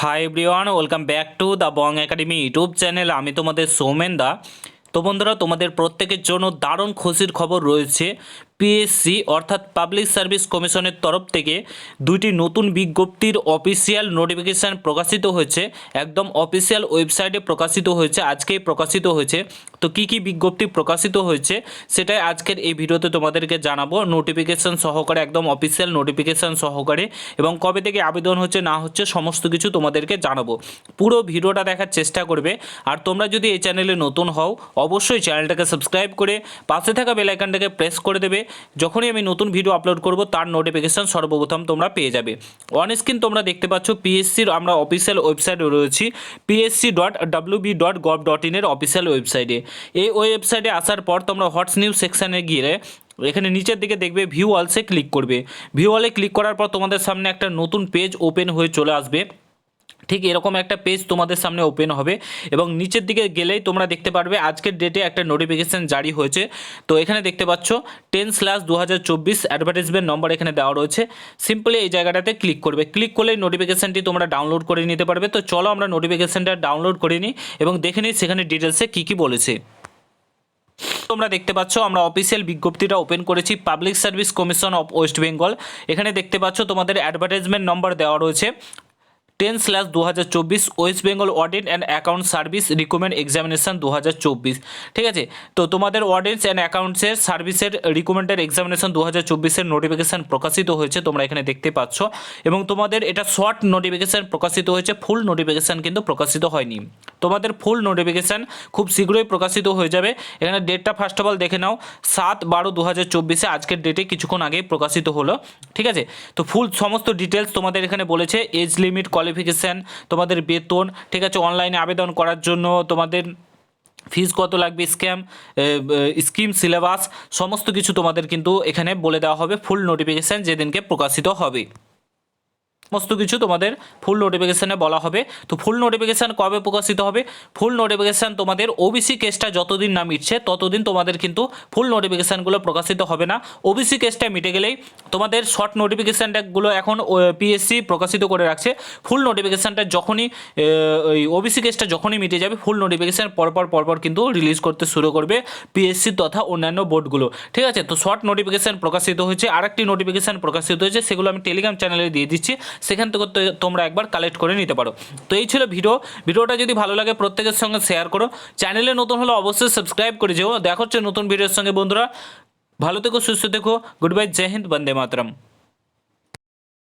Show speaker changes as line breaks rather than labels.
Hi everyone welcome back to the Bong academy YouTube channel আমি তোমাদের সৌমেন দা। তো বন্ধুরা, তোমাদের প্রত্যেকের জন্য দারুণ খুশির খবর রয়েছে। পিএসসি অর্থাৎ পাবলিক সার্ভিস কমিশনের তরফ থেকে দুইটি নতুন বিজ্ঞপ্তির অফিসিয়াল নোটিফিকেশান প্রকাশিত হয়েছে। একদম অফিসিয়াল ওয়েবসাইটে প্রকাশিত হয়েছে, আজকেই প্রকাশিত হয়েছে। তো কি কি বিজ্ঞপ্তি প্রকাশিত হয়েছে সেটাই আজকের এই ভিডিওতে তোমাদেরকে জানাব। নোটিফিকেশান সহকারে, একদম অফিসিয়াল নোটিফিকেশান সহকারে এবং কবে থেকে আবেদন হচ্ছে, না হচ্ছে, সমস্ত কিছু তোমাদেরকে জানাব। পুরো ভিডিওটা দেখার চেষ্টা করবে। আর তোমরা যদি এই চ্যানেলে নতুন হও, অবশ্যই চ্যানেলটাকে সাবস্ক্রাইব করে পাশে থাকা বেলাইকানটাকে প্রেস করে দেবে। যখনই আমি নতুন ভিডিও আপলোড করব, তার নোটিফিকেশান সর্বপ্রথম তোমরা পেয়ে যাবে। অন স্ক্রিন তোমরা দেখতে পাচ্ছ পিএসসির আমরা অফিসিয়াল ওয়েবসাইটে রয়েছি PSC dot W B dot gov dot ইনের অফিসিয়াল ওয়েবসাইটে এই ওয়েবসাইটে আসার পর তোমরা হোয়াটস নিউজ সেকশানে গিয়ে এখানে নিচের দিকে দেখবে ভিউ অলসে ক্লিক করবে। ভিউ অলে ক্লিক করার পর তোমাদের সামনে একটা নতুন পেজ ওপেন হয়ে চলে আসবে। ঠিক এরকম একটা পেজ তোমাদের সামনে ওপেন হবে এবং নিচের দিকে গেলেই তোমরা দেখতে পারবে আজকের ডেটে একটা নোটিফিকেশান জারি হয়েছে। তো এখানে দেখতে পাচ্ছ টেন স্ল্যাশ দু হাজার চব্বিশ অ্যাডভার্টাইজমেন্ট নম্বর এখানে দেওয়া রয়েছে। সিম্পলি এই জায়গাটাতে ক্লিক করবে। ক্লিক করলেই নোটিফিকেশানটি তোমরা ডাউনলোড করে নিতে পারবে। তো চলো আমরা নোটিফিকেশানটা ডাউনলোড করে নিই এবং দেখে নিই সেখানে ডিটেলসে কী কী বলেছে। তোমরা দেখতে পাচ্ছ, আমরা অফিসিয়াল বিজ্ঞপ্তিটা ওপেন করেছি public service commission of West Bengal এখানে দেখতে পাচ্ছ, তোমাদের অ্যাডভার্টাইজমেন্ট নম্বর দেওয়া রয়েছে। টেন স্ল্যাশ দু হাজার চব্বিশ West Bengal audit and account service recommend examination দু হাজার চব্বিশ। ঠিক আছে? তো তোমাদের অডিটস অ্যান্ড অ্যাকাউন্টসের সার্ভিসের রিকমেন্ডেড এক্সামিনেশান দু হাজার চব্বিশের নোটিফিকেশান প্রকাশিত হয়েছে, তোমরা এখানে দেখতে পাচ্ছ। এবং তোমাদের এটা শর্ট নোটিফিকেশান প্রকাশিত হয়েছে ফুল নোটিফিকেশান কিন্তু প্রকাশিত হয়নি। তোমাদের ফুল নোটিফিকেশান খুব শীঘ্রই প্রকাশিত হয়ে যাবে। এখানে ডেটটা ফার্স্ট অফ অল দেখে নাও, সাত বারো দু হাজার চব্বিশে, আজকের ডেটে কিছুক্ষণ আগেই প্রকাশিত হলো, ঠিক আছে? তো ফুল সমস্ত ডিটেলস তোমাদের এখানে বলেছে এজ লিমিট কোয়ালিফিকেশান তোমাদের বেতন, ঠিক আছে? অনলাইনে আবেদন করার জন্য তোমাদের ফিজ কত লাগবে স্ক্যাম স্কিম সিলেবাস সমস্ত কিছু তোমাদের কিন্তু এখানে বলে দেওয়া হবে ফুল নোটিফিকেশান যেদিনকে প্রকাশিত হবে। সমস্ত কিছু তোমাদের ফুল নোটিফিকেশানে বলা হবে। তো ফুল নোটিফিকেশান কবে প্রকাশিত হবে? ফুল নোটিফিকেশান তোমাদের ওবিসি কেসটা যতদিন না মিটছে, ততদিন তোমাদের কিন্তু ফুল নোটিফিকেশানগুলো প্রকাশিত হবে না। ওবিসি কেসটা মিটে গেলেই তোমাদের শর্ট নোটিফিকেশানটাগুলো এখন পিএসসি প্রকাশিত করে রাখছে। ফুল নোটিফিকেশানটা যখনই ওই ওবিসি কেসটা যখনই মিটে যাবে ফুল নোটিফিকেশান পরপর পরপর কিন্তু রিলিজ করতে শুরু করবে পিএসসি তথা অন্যান্য বোর্ডগুলো ঠিক আছে? তো শর্ট নোটিফিকেশান প্রকাশিত হয়েছে, আরেকটি নোটিফিকেশান প্রকাশিত হয়েছে, সেগুলো আমি টেলিগ্রাম চ্যানেলে দিয়ে দিচ্ছি। সেখান থেকে তোমরা একবার কালেক্ট করে নিতে পারো। তো এই ছিল ভিডিও। ভিডিওটা যদি ভালো লাগে, প্রত্যেকের সঙ্গে শেয়ার করো। চ্যানেলে নতুন হলে অবশ্যই সাবস্ক্রাইব করে যেও। দেখো হচ্ছে নতুন ভিডিওর সঙ্গে, বন্ধুরা। ভালো থেকো, সুস্থ থেকো। গুড বাই জয় হিন্দ বন্দে মাতরম